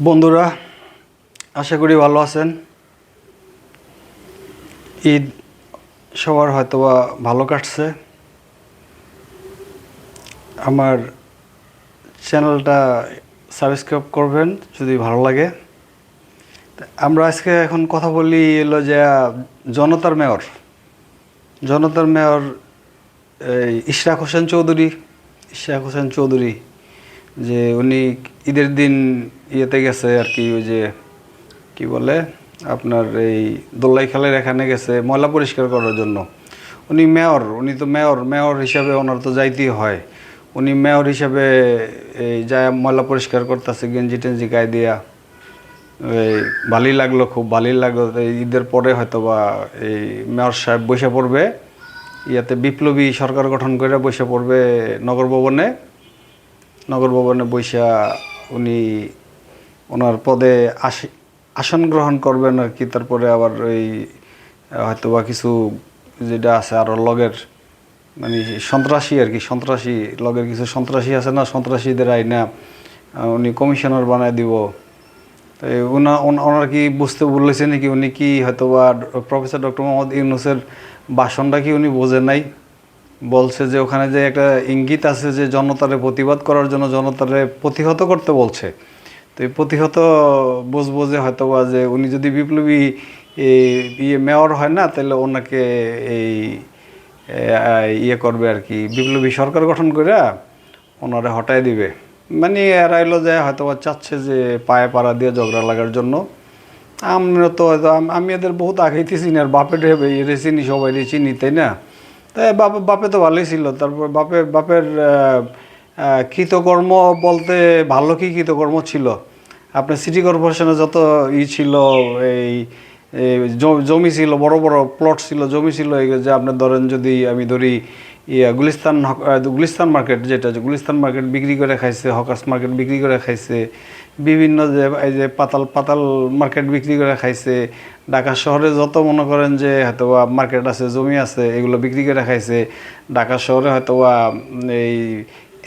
বন্ধুরা, আশা করি ভালো আছেন। ঈদ সবার হয়তোবা ভালো কাটছে। আমার চ্যানেলটা সাবস্ক্রাইব করবেন যদি ভালো লাগে। আমরা আজকে এখন কথা বলি এলো যে, জনতার মেয়র জনতার মেয়র, এই ইশরাক হোসেন চৌধুরী। ইশরাক হোসেন চৌধুরী যে উনি ঈদের দিন ইয়েতে গেছে আর কি, ওই যে কি বলে, আপনার এই দোল্লাই খালের এখানে গেছে ময়লা পরিষ্কার করার জন্য। উনি মেয়র, উনি তো মেয়র মেয়র হিসাবে ওনার তো যাইতেই হয়। উনি মেয়র হিসাবে এই যা ময়লা পরিষ্কার করতেছে, গেঞ্জি টেঞ্জি গায়ে দিয়া। এই ভালোই লাগল, খুব ভালোই লাগল ঈদের পরে হয়তো বা এই মেয়র সাহেব বসে পড়বে। ইয়াতে বিপ্লবী সরকার গঠন করে বসে পড়বে নগর ভবনে। নগর ভবনে বৈশা উনি ওনার পদে আসি আসন গ্রহণ করবেন আর কি। তারপরে আবার ওই হয়তো বা কিছু যেটা আছে আরও লগের মানে সন্ত্রাসী আর কি, সন্ত্রাসী, লগের কিছু সন্ত্রাসী আছে না, সন্ত্রাসীদের আইনা উনি কমিশনার বানায় দিব। ওনার কি বুঝতে বলেছে নাকি? উনি কি হয়তো বা প্রফেসর ডক্টর মোহাম্মদ ইউনুসের ভাষণটা কি উনি বোঝে নাই? বলছে যে ওখানে যে একটা ইঙ্গিত আছে যে জনতারে প্রতিবাদ করার জন্য জনতারে প্রতিহত করতে বলছে। তো এই প্রতিহত বুঝব যে হয়তো বা যে উনি যদি বিপ্লবী ইয়ে মেয়র হয় না, তাহলে ওনাকে এই ইয়ে করবে আর কি, বিপ্লবী সরকার গঠন করে ওনারে হটায় দিবে। মানে এরাইলো যে হয়তো চাচ্ছে যে পায়ে পাড়া দিয়ে ঝগড়া লাগার জন্য। আমরা তো হয়তো, আমি এদের বহুত আগেইতে চিনি, আর বাপের এরে চিনি সবাই চিনি, তাই না? তাই বাপ, বাপে তো ভালোই ছিল। তারপর বাপের বাপের কৃতকর্ম বলতে ভালো কি কৃতকর্ম ছিল? আপনার সিটি কর্পোরেশনে যত ই ছিল, এই জমি ছিল, বড় বড় প্লট ছিল, জমি ছিল, এই যে আপনার ধরেন যদি আমি ধরি ইয়া গুলিস্তান গুলিস্তান মার্কেট যেটা গুলিস্তান মার্কেট বিক্রি করে খাইছে হকার্স মার্কেট বিক্রি করে খাইছে, বিভিন্ন যে, এই যে পাতাল পাতাল মার্কেট বিক্রি করে খাইছে, ঢাকা শহরে যত মনে করেন যে হয়তোবা মার্কেট আছে, জমি আছে, এগুলো বিক্রি করে খাইছে, ঢাকা শহরে হয়তোবা এই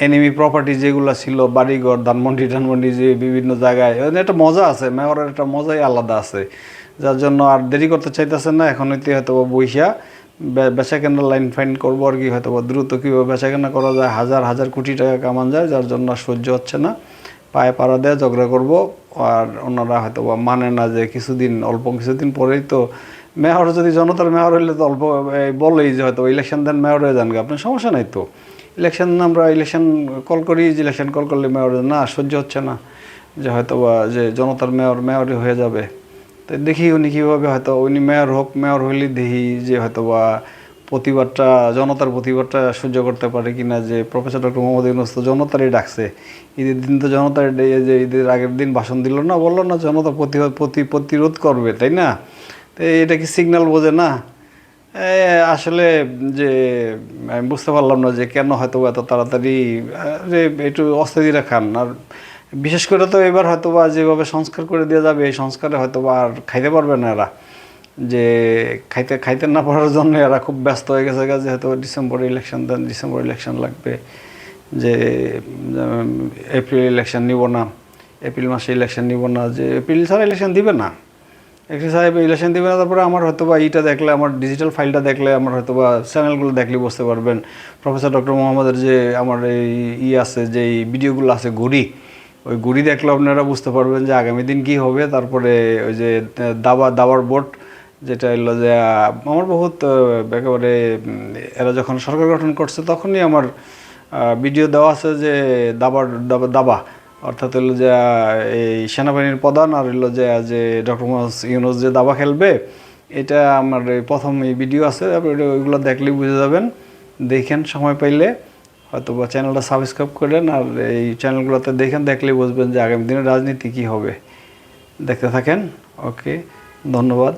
এনিমি প্রপার্টি যেগুলো ছিল, বাড়িঘর, ধানমন্ডি ধানমন্ডি যে বিভিন্ন জায়গায় মানে একটা মজা আছে মেয়রের একটা মজাই আলাদা আছে। যার জন্য আর দেরি করতে চাইতেছেন না, এখন হইতে হয়তো বইসা বেচা কেনা লাইন ফাইন করব আর কি হয়তো দ্রুত কীভাবে বেচা কেনা করা যায়? হাজার হাজার কোটি টাকা কামান যায়, যার জন্য সহ্য হচ্ছে না। পায়ে পাড়া দেয় ঝগড়া করব। আর ওনারা হয়তো বা মানে না যে কিছুদিন, অল্প কিছুদিন পরেই তো মেয়র, যদি জনতার মেয়র হইলে তো অল্প বলেই যে হয়তো ইলেকশন দেন মেয়র হয়ে যান। আপনার সমস্যা নাই তো? ইলেকশন আমরা ইলেকশন কল করি, যে ইলেকশন কল করলে মেয়র না, সহ্য হচ্ছে না। যে হয়তো বা যে জনতার মেয়র, মেয়রই হয়ে যাবে। তো দেখি উনি কীভাবে হয়তো, উনি মেয়র হোক, মেয়র হইলে দেখি যে হয়তো বা প্রতিবাদটা, জনতার প্রতিবাদটা সহ্য করতে পারে কিনা যে প্রফেসর ডক্টর মোহাম্মদ ইউনুস তো জনতারই ডাকছে। ঈদের দিন তো জনতার যে ঈদের আগের দিন ভাষণ দিল না, বলল না জনতা প্রতিবাদ, প্রতি, প্রতিরোধ করবে, তাই না? তো এটা কি সিগন্যাল বোঝে না? আসলে যে, আমি বুঝতে পারলাম না যে কেন হয়তো এত তাড়াতাড়ি যে একটু অস্থিরা খান। আর বিশেষ করে তো এবার হয়তো বা যেভাবে সংস্কার করে দেওয়া যাবে, এই সংস্কারে হয়তো বা আর খাইতে পারবে না এরা। যে খাইতে খাইতে না পারার জন্য এরা খুব ব্যস্ত হয়ে গেছে যে হয়তো December election then December election লাগবে। যে এপ্রিল ইলেকশন নিব না এপ্রিল মাসে ইলেকশন নিব না, যে এপ্রিল ছাড়া ইলেকশন দিবে না। একটি সাহেব ইলেকশন দিবে না, তারপরে আমার হয়তো বা ইটা দেখলে, আমার ডিজিটাল ফাইলটা দেখলে, আমার হয়তো বা চ্যানেলগুলো দেখলে বুঝতে পারবেন। প্রফেসর ডক্টর মোহাম্মদের যে, আমার এই ই আছে, যে ভিডিওগুলো আছে ঘুরি ওই গুড়ি দেখলে আপনারা বুঝতে পারবেন যে আগামী দিন কি হবে। তারপরে ওই যে দাবা, দাবার বোর্ড যেটা এলো যে আমার বহুত একেবারে এরা যখন সরকার গঠন করছে তখনই আমার ভিডিও দেওয়া আছে যে, দাবার, দাবা দাবা। অর্থাৎ হলো যে এই সেনাবাহিনীর প্রধান আর হলো যে যে ডক্টর মোহাম্মদ ইউনুস যে দাবা খেলবে, এটা আমার প্রথম এই ভিডিও আছে। ওইগুলো দেখলেই বুঝে যাবেন। দেখেন সময় পাইলে। হয়তো বা চ্যানেলটা সাবস্ক্রাইব করেন আর এই চ্যানেলগুলোতে দেখেন দেখলে বুঝবেন যে আগামী দিনে রাজনীতি কী হবে। দেখতে থাকেন ওকে ধন্যবাদ।